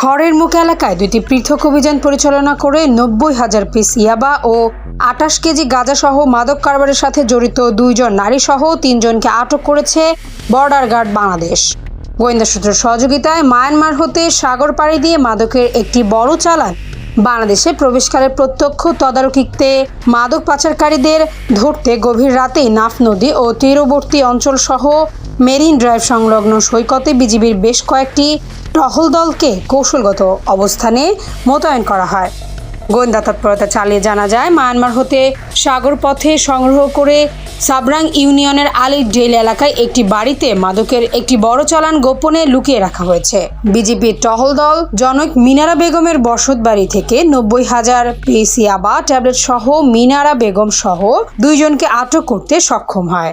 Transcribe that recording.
খড়ের মুখ এলাকায় দুটি পৃথক অভিযান পরিচালনা করে নব্বই হাজার পিস ইয়াবা ও আটাশ কেজি গাঁজাসহ মাদক কারবারের সাথে জড়িত দুইজন নারী সহ তিনজনকে আটক করেছে বর্ডার গার্ড বাংলাদেশ। গোয়েন্দা সূত্রের সহযোগিতায় মায়ানমার হতে সাগর পাড়ি দিয়ে মাদকের একটি বড় চালান বাংলাদেশে প্রবেশকালের প্রত্যক্ষ তদারকিতে মাদক পাচারকারীদের ধরতে গভীর রাতেই নাফ নদী ও তীরবর্তী অঞ্চল সহ মেরিন ড্রাইভ সংলগ্ন সৈকতে বিজিবির বেশ কয়েকটি টহল দলকে কৌশলগত অবস্থানে মোতায়েন করা হয়। গোয়েন্দা তৎপরতা চালিয়ে জানা যায়, মায়ানমার হতে সাগর পথে সংগ্রহ করে সাবরাং ইউনিয়নের আলির ডেল এলাকায় একটি বাড়িতে মাদকের একটি বড় চালান গোপনে লুকিয়ে রাখা হয়েছে। বিজেপির টহল দল জনক মিনারা বেগমের বসত বাড়ি থেকে নব্বই হাজার পিস ইয়াবা ট্যাবলেট সহ মিনারা বেগম সহ দুইজনকে আটক করতে সক্ষম হয়।